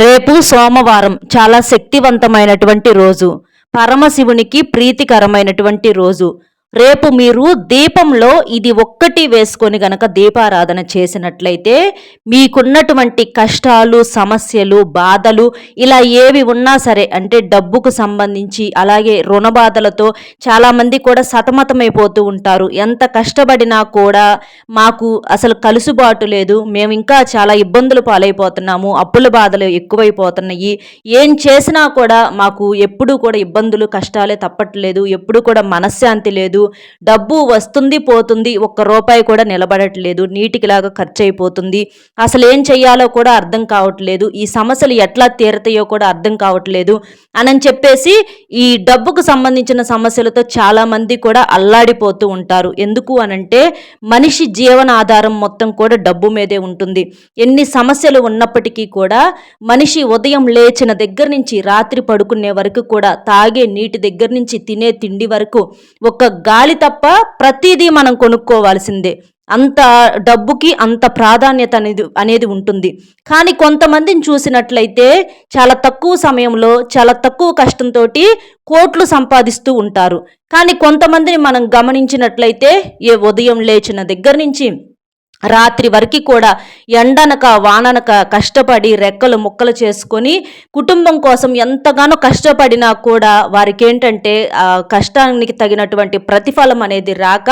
రేపు సోమవారం చాలా శక్తివంతమైనటువంటి రోజు. పరమశివునికి ప్రీతికరమైనటువంటి రోజు. రేపు మీరు దీపంలో ఇది ఒక్కటి వేసుకొని గనక దీపారాధన చేసినట్లయితే మీకున్నటువంటి కష్టాలు సమస్యలు బాధలు ఇలా ఏవి ఉన్నా సరే అంటే డబ్బుకు సంబంధించి అలాగే రుణ బాధలతో చాలామంది కూడా సతమతమైపోతూ ఉంటారు. ఎంత కష్టపడినా కూడా మాకు అసలు కలుసుబాటు లేదు. మేము ఇంకా చాలా ఇబ్బందులు పాలైపోతున్నాము. అప్పుల బాధలు ఎక్కువైపోతున్నాయి. ఏం చేసినా కూడా మాకు ఎప్పుడూ కూడా ఇబ్బందులు కష్టాలే తప్పట్లేదు. ఎప్పుడు కూడా మనశ్శాంతి లేదు. డబ్బు వస్తుంది పోతుంది ఒక్క రూపాయి కూడా నిలబడట్లేదు. నీటికిలాగా ఖర్చు అయిపోతుంది అసలు ఏం చెయ్యాలో కూడా అర్థం కావట్లేదు. ఈ సమస్యలు ఎట్లా తీరతాయో కూడా అర్థం కావట్లేదు అని చెప్పేసి ఈ డబ్బుకు సంబంధించిన సమస్యలతో చాలామంది కూడా అల్లాడిపోతూ ఉంటారు. ఎందుకు అనంటే మనిషి జీవనాధారం మొత్తం కూడా డబ్బు మీదే ఉంటుంది. ఎన్ని సమస్యలు ఉన్నప్పటికీ కూడా మనిషి ఉదయం లేచిన దగ్గర నుంచి రాత్రి పడుకునే వరకు కూడా తాగే నీటి దగ్గర నుంచి తినే తిండి వరకు ఒక గాలి తప్ప ప్రతిదీ మనం కొనుక్కోవాల్సిందే. అంత డబ్బుకి అంత ప్రాధాన్యత అనేది అనేది ఉంటుంది. కానీ కొంతమందిని చూసినట్లయితే చాలా తక్కువ సమయంలో చాలా తక్కువ కష్టంతో కోట్లు సంపాదిస్తూ ఉంటారు. కానీ కొంతమందిని మనం గమనించినట్లయితే ఏ ఉదయం లేచిన దగ్గర నుంచి రాత్రి వరకు కూడా ఎండనక వాననక కష్టపడి రెక్కలు ముక్కలు చేసుకొని కుటుంబం కోసం ఎంతగానో కష్టపడినా కూడా వారికి ఏంటంటే ఆ కష్టానికి తగినటువంటి ప్రతిఫలం అనేది రాక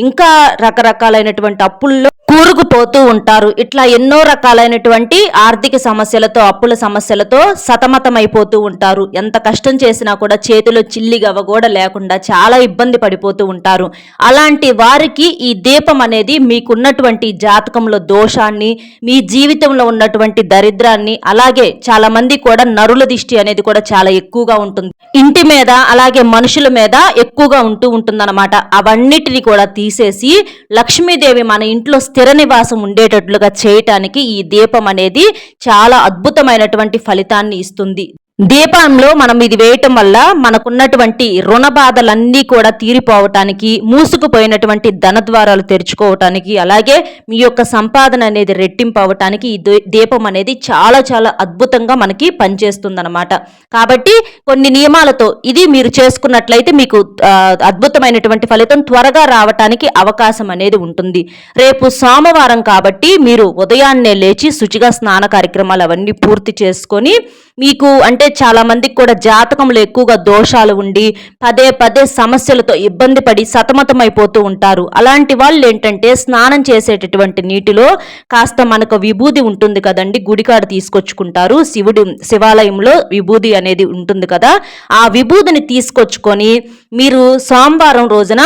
ఇంకా రకరకాలైనటువంటి అప్పుల్లో కూరుకుపోతూ ఉంటారు. ఇట్లా ఎన్నో రకాలైనటువంటి ఆర్థిక సమస్యలతో అప్పుల సమస్యలతో సతమతమైపోతూ ఉంటారు. ఎంత కష్టం చేసినా కూడా చేతిలో చిల్లి గవ్వ కూడా లేకుండా చాలా ఇబ్బంది పడిపోతూ ఉంటారు. అలాంటి వారికి ఈ దీపం అనేది మీకున్నటువంటి జాతకంలో దోషాన్ని మీ జీవితంలో ఉన్నటువంటి దరిద్రాన్ని అలాగే చాలా మంది కూడా నరుల దిష్టి అనేది కూడా చాలా ఎక్కువగా ఉంటుంది. ఇంటి మీద అలాగే మనుషుల మీద ఎక్కువగా ఉంటూ ఉంటుందన్నమాట. అవన్నిటిని కూడా తీసేసి లక్ష్మీదేవి మన ఇంట్లో స్థిర నివాసం ఉండేటట్లుగా చేయటానికి ఈ దీపం అనేది చాలా అద్భుతమైనటువంటి ఫలితాన్ని ఇస్తుంది. దీపంలో మనం ఇది వేయటం వల్ల మనకున్నటువంటి రుణ బాధలన్నీ కూడా తీరిపోవటానికి మూసుకుపోయినటువంటి ధన ద్వారాలు తెరుచుకోవటానికి అలాగే మీ యొక్క సంపాదన అనేది రెట్టింపు అవటానికి ఈ దీ- దీపం అనేది చాలా చాలా అద్భుతంగా మనకి పనిచేస్తుందన్నమాట. కాబట్టి కొన్ని నియమాలతో ఇది మీరు చేసుకున్నట్లయితే మీకు అద్భుతమైనటువంటి ఫలితం త్వరగా రావటానికి అవకాశం అనేది ఉంటుంది. రేపు సోమవారం కాబట్టి మీరు ఉదయాన్నే లేచి శుచిగా స్నాన కార్యక్రమాలు అవన్నీ పూర్తి చేసుకొని మీకు అంటే చాలా మందికి కూడా జాతకంలో ఎక్కువగా దోషాలు ఉండి పదే పదే సమస్యలతో ఇబ్బంది పడి సతమతమైపోతూ ఉంటారు. అలాంటి వాళ్ళు ఏంటంటే స్నానం చేసేటటువంటి నీటిలో కాస్త మనకు విభూది ఉంటుంది కదండి గుడికాడ తీసుకొచ్చుకుంటారు. శివుడు శివాలయంలో విభూది అనేది ఉంటుంది కదా ఆ విభూదిని తీసుకొచ్చుకొని మీరు సోమవారం రోజున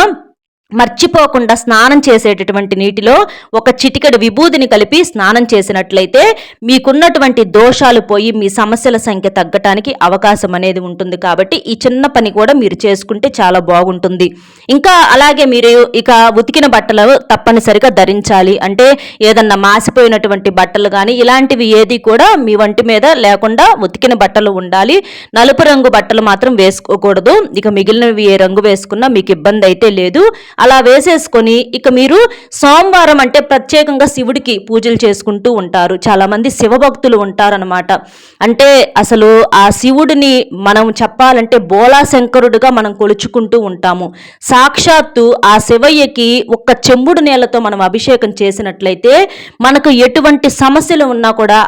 మర్చిపోకుండా స్నానం చేసేటటువంటి నీటిలో ఒక చిటికెడు విభూదిని కలిపి స్నానం చేసినట్లయితే మీకున్నటువంటి దోషాలు పోయి మీ సమస్యల సంఖ్య తగ్గటానికి అవకాశం అనేది ఉంటుంది కాబట్టి ఈ చిన్న పని కూడా మీరు చేసుకుంటే చాలా బాగుంటుంది. ఇంకా అలాగే మీరు ఇక ఉతికిన బట్టలు తప్పనిసరిగా ధరించాలి. అంటే ఏదన్నా మాసిపోయినటువంటి బట్టలు కానీ ఇలాంటివి ఏది కూడా మీ వంటి మీద లేకుండా ఉతికిన బట్టలు ఉండాలి. నలుపు రంగు బట్టలు మాత్రం వేసుకోకూడదు. ఇక మిగిలినవి ఏ రంగు వేసుకున్నా మీకు ఇబ్బంది అయితే లేదు. అలా వేసేసుకొని ఇక మీరు సోమవారం అంటే ప్రత్యేకంగా శివుడికి పూజలు చేసుకుంటూ ఉంటారు. చాలామంది శివభక్తులు ఉంటారనమాట అంటే అసలు ఆ శివుడిని మనం చెప్పాలంటే బోలా శంకరుడుగా మనం కొలుచుకుంటూ ఉంటాము. సాక్షాత్తు ఆ శివయ్యకి ఒక్క చెంబుడు నీళ్ళతో మనం అభిషేకం చేసినట్లయితే మనకు ఎటువంటి సమస్యలు ఉన్నా కూడా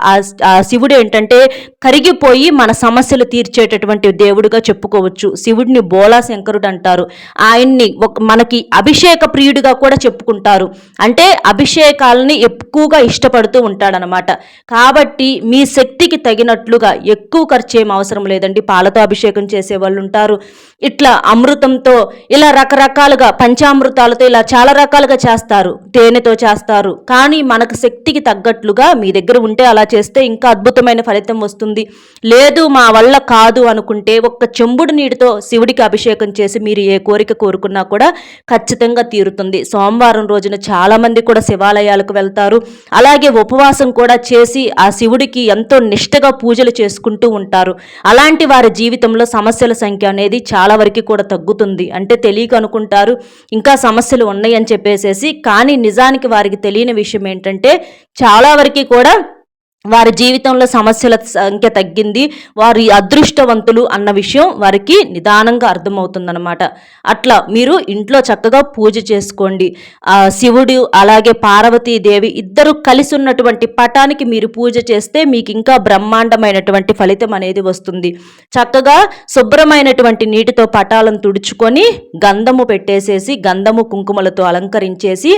ఆ శివుడు ఏంటంటే కరిగిపోయి మన సమస్యలు తీర్చేటటువంటి దేవుడుగా చెప్పుకోవచ్చు. శివుడిని బోలా శంకరుడు అంటారు. ఆయన్ని ఒక మనకి అభిషేక ప్రియుడిగా కూడా చెప్పుకుంటారు. అంటే అభిషేకాలని ఎక్కువగా ఇష్టపడుతూ ఉంటాడనమాట కాబట్టి మీ శక్తికి తగినట్లుగా ఎక్కువ ఖర్చు ఏం అవసరం లేదండి. పాలతో అభిషేకం చేసే వాళ్ళు ఉంటారు. ఇట్లా అమృతంతో ఇలా రకరకాలుగా పంచామృతాలతో ఇలా చాలా రకాలుగా చేస్తారు. తేనెతో చేస్తారు. కానీ మనకు శక్తికి తగ్గట్లుగా మీ దగ్గర ఉంటే అలా చేస్తే ఇంకా అద్భుతమైన ఫలితం వస్తుంది. లేదు మా వల్ల కాదు అనుకుంటే ఒక్క చెంబుడు నీటితో శివుడికి అభిషేకం చేసి మీరు ఏ కోరిక కోరుకున్నా కూడా ఖచ్చితంగా తీరుతుంది. సోమవారం రోజున చాలామంది కూడా శివాలయాలకు వెళ్తారు. అలాగే ఉపవాసం కూడా చేసి ఆ శివుడికి ఎంతో నిష్టగా పూజలు చేసుకుంటూ ఉంటారు. అలాంటి వారి జీవితంలో సమస్యల సంఖ్య అనేది చాలా వరకు కూడా తగ్గుతుంది. అంటే తెలియక అనుకుంటారు ఇంకా సమస్యలు ఉన్నాయని చెప్పేసేసి కానీ నిజానికి వారికి తెలియని విషయం ఏంటంటే చాలా వరకు కూడా వారి జీవితంలో సమస్యల సంఖ్య తగ్గింది. వారి అదృష్టవంతులు అన్న విషయం వారికి నిదానంగా అర్థమవుతుందన్నమాట. అట్లా మీరు ఇంట్లో చక్కగా పూజ చేసుకోండి. శివుడు అలాగే పార్వతీదేవి ఇద్దరు కలిసి ఉన్నటువంటి పటానికి మీరు పూజ చేస్తే మీకు ఇంకా బ్రహ్మాండమైనటువంటి ఫలితం అనేది వస్తుంది. చక్కగా శుభ్రమైనటువంటి నీటితో పటాలను తుడుచుకొని గంధము పెట్టేసేసి గంధము కుంకుమలతో అలంకరించేసి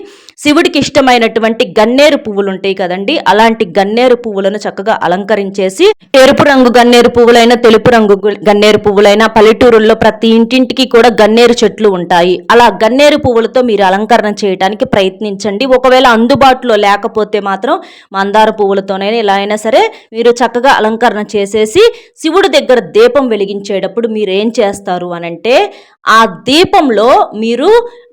శివుడికి ఇష్టమైనటువంటి గన్నేరు పువ్వులు ఉంటాయి కదండి అలాంటి గన్నేరు పువ్వు పువ్వులను చక్కగా అలంకరించేసి ఎరుపు రంగు గన్నేరు పువ్వులైన తెలుపు రంగు గన్నేరు పువ్వులైన పల్లెటూరుల్లో ప్రతి ఇంటింటికి కూడా గన్నేరు చెట్లు ఉంటాయి. అలా గన్నేరు పువ్వులతో మీరు అలంకరణ చేయడానికి ప్రయత్నించండి. ఒకవేళ అందుబాటులో లేకపోతే మాత్రం మందార పువ్వులతోనైనా ఎలా అయినా సరే మీరు చక్కగా అలంకరణ చేసేసి శివుడి దగ్గర దీపం వెలిగించేటప్పుడు మీరు ఏం చేస్తారు అనంటే ఆ దీపంలో మీరు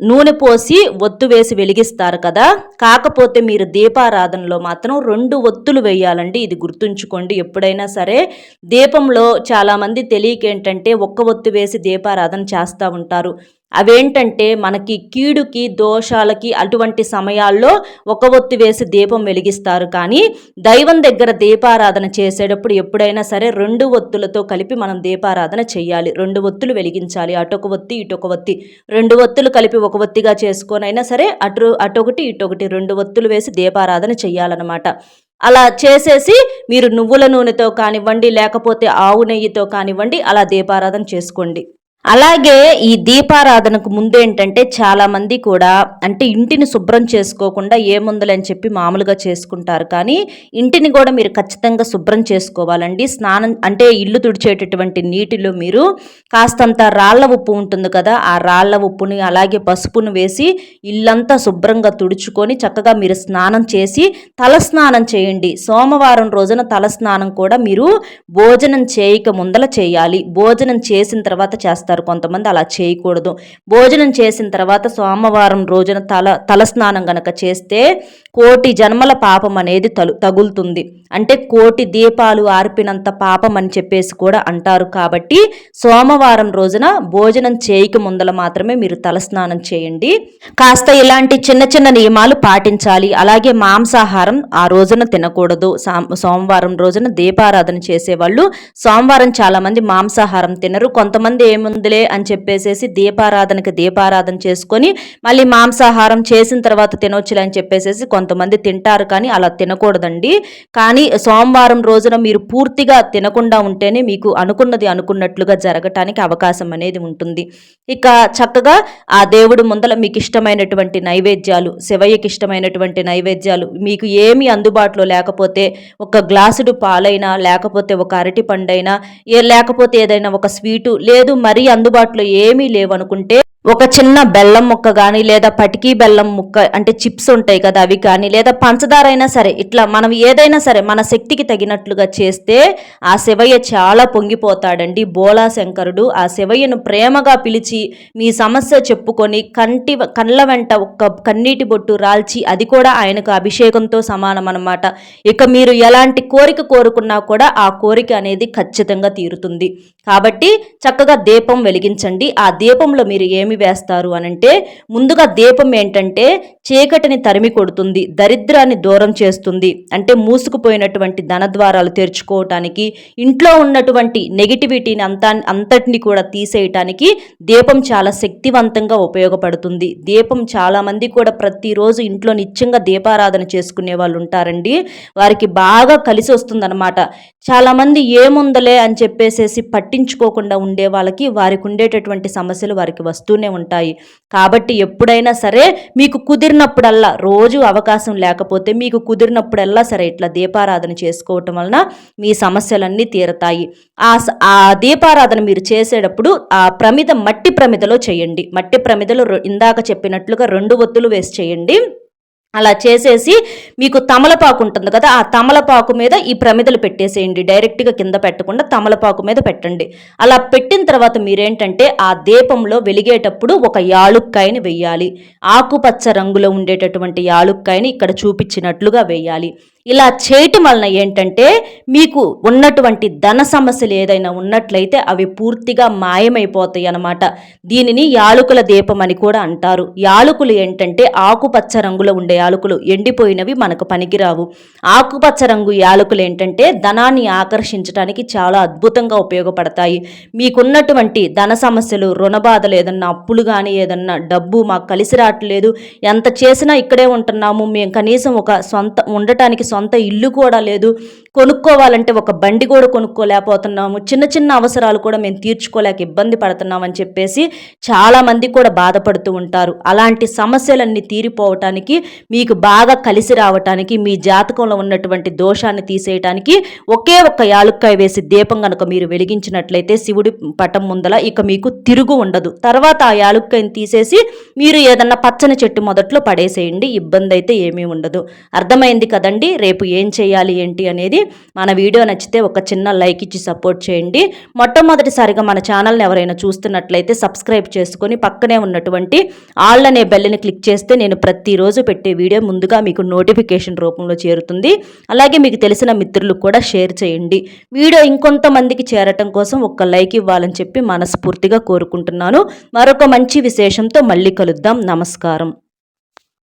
నూనె పోసి ఒత్తు వేసి వెలిగిస్తారు కదా. కాకపోతే మీరు దీపారాధనలో మాత్రం రెండు ఒత్తులు వేయాలి. ఉండాలండి ఇది గుర్తుంచుకోండి. ఎప్పుడైనా సరే దీపంలో చాలామంది తెలియక ఏంటంటే ఒక్క ఒత్తు వేసి దీపారాధన చేస్తూ ఉంటారు. అవేంటంటే మనకి కీడుకి దోషాలకి అటువంటి సమయాల్లో ఒక ఒత్తి వేసి దీపం వెలిగిస్తారు. కానీ దైవం దగ్గర దీపారాధన చేసేటప్పుడు ఎప్పుడైనా సరే రెండు ఒత్తులతో కలిపి మనం దీపారాధన చేయాలి. రెండు ఒత్తులు వెలిగించాలి. అటొక ఒత్తి ఇటొక ఒత్తి. రెండు ఒత్తులు కలిపి ఒక ఒత్తిగా చేసుకొనైనా సరే అటు అటొకటి ఇటొకటి రెండు ఒత్తులు వేసి దీపారాధన చేయాలన్నమాట. అలా చేసేసి మీరు నువ్వుల నూనెతో కానివ్వండి లేకపోతే ఆవు నెయ్యితో కానివ్వండి అలా దీపారాధన చేసుకోండి. అలాగే ఈ దీపారాధనకు ముందు ఏంటంటే చాలామంది కూడా అంటే ఇంటిని శుభ్రం చేసుకోకుండా ఏముందని చెప్పి మామూలుగా చేసుకుంటారు. కానీ ఇంటిని కూడా మీరు ఖచ్చితంగా శుభ్రం చేసుకోవాలండి. స్నానం అంటే ఇల్లు తుడిచేటటువంటి నీటిలో మీరు కాస్తంత రాళ్ళ ఉప్పు ఉంటుంది కదా ఆ రాళ్ళ ఉప్పుని అలాగే పసుపును వేసి ఇల్లంతా శుభ్రంగా తుడుచుకొని చక్కగా మీరు స్నానం చేసి తల స్నానం చేయండి. సోమవారం రోజున తల స్నానం కూడా మీరు భోజనం చేయక ముందల చేయాలి. భోజనం చేసిన తర్వాత చేస్తారు. కొంతమంది అలా చేయకూడదు. భోజనం చేసిన తర్వాత సోమవారం రోజున తల తలస్నానం గనక చేస్తే కోటి జన్మల పాపం అనేది తలు తగులుతుంది. అంటే కోటి దీపాలు ఆర్పినంత పాపం అని చెప్పేసి కూడా అంటారు. కాబట్టి సోమవారం రోజున భోజనం చేయక ముందల మాత్రమే మీరు తలస్నానం చేయండి. కాస్త ఇలాంటి చిన్న చిన్న నియమాలు పాటించాలి. అలాగే మాంసాహారం ఆ రోజున తినకూడదు. సాం- సోమవారం రోజున దీపారాధన చేసేవాళ్ళు సోమవారం చాలామంది మాంసాహారం తినరు. కొంతమంది ఏముంది వద్దులే అని చెప్పేసేసి దీపారాధనకి దీపారాధన చేసుకొని మళ్ళీ మాంసాహారం చేసిన తర్వాత తినొచ్చులే అని చెప్పేసేసి కొంతమంది తింటారు కానీ అలా తినకూడదండి. కానీ సోమవారం రోజున మీరు పూర్తిగా తినకుండా ఉంటేనే మీకు అనుకున్నది అనుకున్నట్లుగా జరగటానికి అవకాశం అనేది ఉంటుంది. ఇక చక్కగా ఆ దేవుడు ముందల మీకు ఇష్టమైనటువంటి నైవేద్యాలు శివయ్యకి ఇష్టమైనటువంటి నైవేద్యాలు మీకు ఏమి అందుబాటులో లేకపోతే ఒక గ్లాసుడు పాలైనా లేకపోతే ఒక అరటి పండైనా ఏ లేకపోతే ఏదైనా ఒక స్వీటు లేదు మరీ అందుబాటులో ఏమీ లేవనుకుంటే ఒక చిన్న బెల్లం ముక్క కానీ లేదా పటికీ బెల్లం ముక్క అంటే చిప్స్ ఉంటాయి కదా అవి కానీ లేదా పంచదార అయినా సరే ఇట్లా మనం ఏదైనా సరే మన శక్తికి తగినట్లుగా చేస్తే ఆ శివయ్య చాలా పొంగిపోతాడండి. బోలా శంకరుడు ఆ శివయ్యను ప్రేమగా పిలిచి మీ సమస్య చెప్పుకొని కంటి కళ్ళ వెంట ఒక్క కన్నీటి బొట్టు రాల్చి అది కూడా ఆయనకు అభిషేకంతో సమానం అన్నమాట. ఇక మీరు ఎలాంటి కోరిక కోరుకున్నా కూడా ఆ కోరిక అనేది ఖచ్చితంగా తీరుతుంది. కాబట్టి చక్కగా దీపం వెలిగించండి. ఆ దీపంలో మీరు ఏమి వేస్తారు అనంటే ముందుగా దీపం ఏంటంటే చీకటిని తరిమి కొడుతుంది దరిద్రాన్ని దూరం చేస్తుంది. అంటే మూసుకుపోయినటువంటి ధనద్వారాలు తెరుచుకోవటానికి ఇంట్లో ఉన్నటువంటి నెగిటివిటీని అంతా అంతటిని కూడా తీసేయటానికి దీపం చాలా శక్తివంతంగా ఉపయోగపడుతుంది. దీపం చాలామంది కూడా ప్రతిరోజు ఇంట్లో నిత్యంగా దీపారాధన చేసుకునే వాళ్ళు ఉంటారండి. వారికి బాగా కలిసి వస్తుందన్నమాట. చాలామంది ఏముందలే అని చెప్పేసేసి పట్టించుకోకుండా ఉండే వాళ్ళకి వారికి ఉండేటటువంటి సమస్యలు వారికి వస్తూనే ఉంటాయి. కాబట్టి ఎప్పుడైనా సరే మీకు కుదిరినప్పుడల్లా రోజు అవకాశం లేకపోతే మీకు కుదిరినప్పుడల్లా సరే ఇట్లా దీపారాధన చేసుకోవటం వలన మీ సమస్యలన్నీ తీరతాయి. ఆ స- ఆ దీపారాధన మీరు చేసేటప్పుడు ఆ ప్రమిద మట్టి ప్రమిదలో చేయండి. మట్టి ప్రమిదలో ఇందాక చెప్పినట్లుగా రెండు ఒత్తులు వేసి చేయండి. అలా చేసేసి మీకు తమలపాకు ఉంటుంది కదా ఆ తమలపాకు మీద ఈ ప్రమిదలు పెట్టేసేయండి. డైరెక్ట్గా కింద పెట్టకుండా తమలపాకు మీద పెట్టండి. అలా పెట్టిన తర్వాత మీరేంటంటే ఆ దీపంలో వెలిగేటప్పుడు ఒక యాలుక్కాయని వెయ్యాలి. ఆకుపచ్చ రంగులో ఉండేటటువంటి యాలుక్కాయని ఇక్కడ చూపించినట్లుగా వేయాలి ఇలా చేయటం వలన ఏంటంటే మీకు ఉన్నటువంటి ధన సమస్యలు ఏదైనా ఉన్నట్లయితే అవి పూర్తిగా మాయమైపోతాయి అన్నమాట. దీనిని యాలుకల దీపం అని కూడా అంటారు. యాలకులు ఏంటంటే ఆకుపచ్చ రంగులో ఉండే యాలకులు ఎండిపోయినవి మనకు పనికిరావు. ఆకుపచ్చ రంగు యాలకులు ఏంటంటే ధనాన్ని ఆకర్షించడానికి చాలా అద్భుతంగా ఉపయోగపడతాయి. మీకున్నటువంటి ధన సమస్యలు రుణ బాధలు ఏదన్నా అప్పులు కానీ ఏదన్నా డబ్బు మాకు కలిసి రావట్లేదు. ఎంత చేసినా ఇక్కడే ఉంటున్నాము. మేము కనీసం ఒక సొంత ఉండటానికి సొంత ఇల్లు కూడా లేదు. కొనుక్కోవాలంటే ఒక బండి కూడా కొనుక్కోలేకపోతున్నాము. చిన్న చిన్న అవసరాలు కూడా మేము తీర్చుకోలేక ఇబ్బంది పడుతున్నామని చెప్పేసి చాలామంది కూడా బాధపడుతూ ఉంటారు. అలాంటి సమస్యలన్నీ తీరిపోవటానికి మీకు బాగా కలిసి రావటానికి మీ జాతకంలో ఉన్నటువంటి దోషాన్ని తీసేయటానికి ఒకే ఒక్క యాలుక్కాయ వేసి దీపం కనుక మీరు వెలిగించినట్లయితే శివుడి పటం ముందల ఇక మీకు తిరుగు ఉండదు. తర్వాత ఆ యాలుక్కాయని తీసేసి మీరు ఏదన్నా పచ్చని చెట్టు మొదట్లో పడేసేయండి. ఇబ్బంది అయితే ఏమీ ఉండదు. అర్థమైంది కదండి? రేపు ఏం చేయాలి ఏంటి అనేది మన వీడియో నచ్చితే ఒక చిన్న లైక్ ఇచ్చి సపోర్ట్ చేయండి. మొట్టమొదటిసారిగా మన ఛానల్ని ఎవరైనా చూస్తున్నట్లయితే సబ్స్క్రైబ్ చేసుకొని పక్కనే ఉన్నటువంటి ఆల్ అనే బెల్ని క్లిక్ చేస్తే నేను ప్రతిరోజు పెట్టే వీడియో ముందుగా మీకు నోటిఫికేషన్ రూపంలో చేరుతుంది. అలాగే మీకు తెలిసిన మిత్రులకు కూడా షేర్ చేయండి. వీడియో ఇంకొంతమందికి చేరటం కోసం ఒక లైక్ ఇవ్వాలని చెప్పి మనస్ఫూర్తిగా కోరుకుంటున్నాను. మరొక మంచి విశేషంతో మళ్ళీ కలుద్దాం. నమస్కారం.